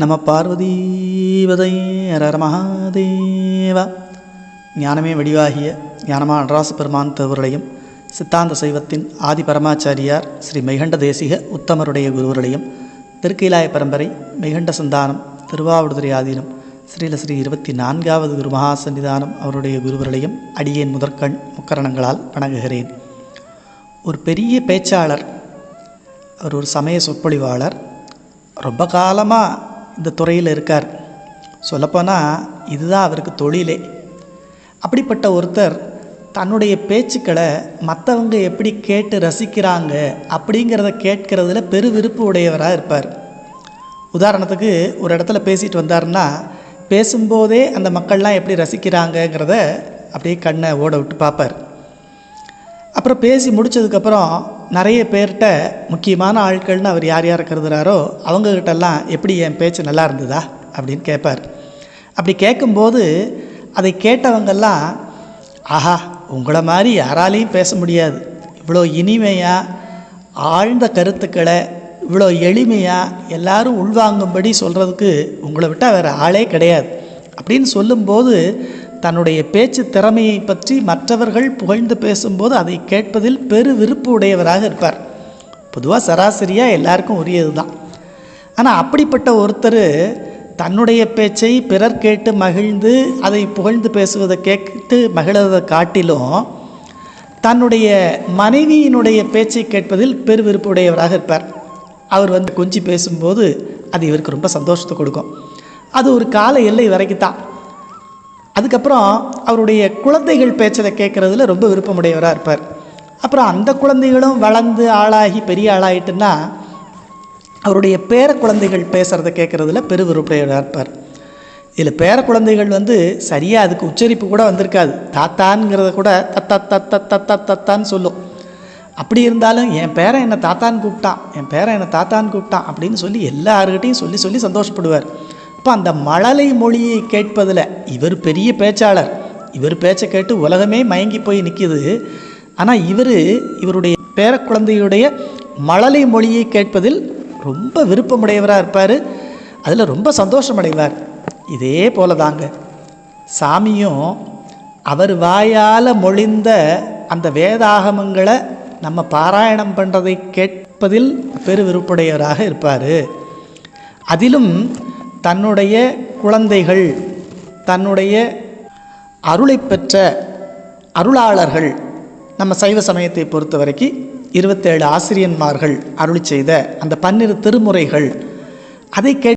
நம பார்வதீபதை ஹர மகாதேவா. ஞானமே வடிவாகிய ஞானமா நடராச பெருமான் தேவர்களையும் சித்தாந்த சைவத்தின் ஆதி பரமாச்சாரியார் ஸ்ரீ மெகண்ட தேசிக உத்தமருடைய குருவர்களையும் திருக்கீலாய பரம்பரை மெகண்ட சந்தானம் திருவாவடுதுறை ஆதீனம் ஸ்ரீல ஸ்ரீ இருபத்தி நான்காவது குரு மகா சன்னிதானம் அவருடைய குருவர்களையும் அடியேன் முதற்கண் முக்கரணங்களால் வணங்குகிறேன். ஒரு பெரிய பேச்சாளர் அவர் ஒரு சமய சொற்பொழிவாளர் ரொம்ப காலமாக இந்த துறையில் இருக்கார். சொல்லப்போனால் இதுதான் அவருக்கு தொழிலே. அப்படிப்பட்ட ஒருத்தர் தன்னுடைய பேச்சுக்களை மற்றவங்க எப்படி கேட்டு ரசிக்கிறாங்க அப்படிங்கிறத கேட்கறதுல பெருவிருப்பு உடையவராக இருப்பார். உதாரணத்துக்கு ஒரு இடத்துல பேசிட்டு வந்தாருன்னா பேசும்போதே அந்த மக்கள்லாம் எப்படி ரசிக்கிறாங்கங்கிறத அப்படியே கண்ணை ஓட விட்டு பார்ப்பார். அப்புறம் பேசி முடிச்சதுக்கப்புறம் நிறைய பேர்கிட்ட முக்கியமான ஆட்கள்னு அவர் யார் யார் கருதுகிறாரோ அவங்கக்கிட்டெல்லாம் எப்படி என் பேச்சு நல்லா இருந்ததா அப்படின்னு கேட்பார். அப்படி கேட்கும்போது அதை கேட்டவங்கெல்லாம் ஆஹா உங்களை மாதிரி யாராலையும் பேச முடியாது. இவ்வளோ இனிமையாக ஆழ்ந்த கருத்துக்களை இவ்வளோ எளிமையாக எல்லாரும் உள்வாங்கும்படி சொல்கிறதுக்கு உங்களை விட்டால் வேறு ஆளே கிடையாது. அப்படின்னு சொல்லும்போது தன்னுடைய பேச்சு திறமையை பற்றி மற்றவர்கள் புகழ்ந்து பேசும்போது அதை கேட்பதில் பெரு விருப்பு உடையவராக இருப்பார். பொதுவாக சராசரியாக எல்லாருக்கும் உரியது தான் ஆனால் அப்படிப்பட்ட ஒருத்தர் தன்னுடைய பேச்சை பிறர் கேட்டு மகிழ்ந்து அதை புகழ்ந்து பேசுவதை கேட்டு மகிழ்வதை காட்டிலும் தன்னுடைய மனைவியினுடைய பேச்சை கேட்பதில் பெரு விருப்பு உடையவராக இருப்பார். அவர் வந்து கொஞ்சி பேசும்போது அது இவருக்கு ரொம்ப சந்தோஷத்தை கொடுக்கும். அது ஒரு கால எல்லை வரைக்கும் தான் அதுக்கப்புறம் அவருடைய குழந்தைகள் பேச்சதை கேட்குறதுல ரொம்ப விருப்பமுடையவராக இருப்பார். அப்புறம் அந்த குழந்தைகளும் வளர்ந்து ஆளாகி பெரிய ஆளாயிட்டுன்னா அவருடைய பேர குழந்தைகள் பேசுகிறத கேட்குறதுல பெருவிருப்படையவராக இருப்பார். இதில் பேர குழந்தைகள் வந்து சரியாக அதுக்கு உச்சரிப்பு கூட வந்திருக்காது. தாத்தான்ங்கிறத கூட தத்தா தத்த தத்தா தத்தான்னு சொல்லும். அப்படி இருந்தாலும் என் பேரன் என்னை தாத்தான்னு கூப்பிட்டான் என் பேரன் என்னை தாத்தான்னு கூப்பிட்டான் அப்படின்னு சொல்லி எல்லாருக்கிட்டையும் சொல்லி சொல்லி சந்தோஷப்படுவார். அப்போ அந்த மழலை மொழியை கேட்பதில் இவர் பெரிய பேச்சாளர். இவர் பேச்சை கேட்டு உலகமே மயங்கி போய் நிற்கிது ஆனால் இவர் இவருடைய பேரக்குழந்தையுடைய மழலை மொழியை கேட்பதில் ரொம்ப விருப்பமுடையவராக இருப்பார். அதில் ரொம்ப சந்தோஷமடைவார். இதே போல தாங்க சாமியும் அவர் வாயால் மொழிந்த அந்த வேதாகமங்களை நம்ம பாராயணம் பண்ணுறதை கேட்பதில் பெரு விருப்புடையவராக இருப்பார். அதிலும் தன்னுடைய குழந்தைகள் தன்னுடைய அருளை பெற்ற அருளாளர்கள் நம்ம சைவ சமயத்தை பொறுத்த வரைக்கும் இருபத்தேழு ஆசிரியன்மார்கள் அருளி செய்த அந்த பன்னிரு திருமுறைகள் அதை கே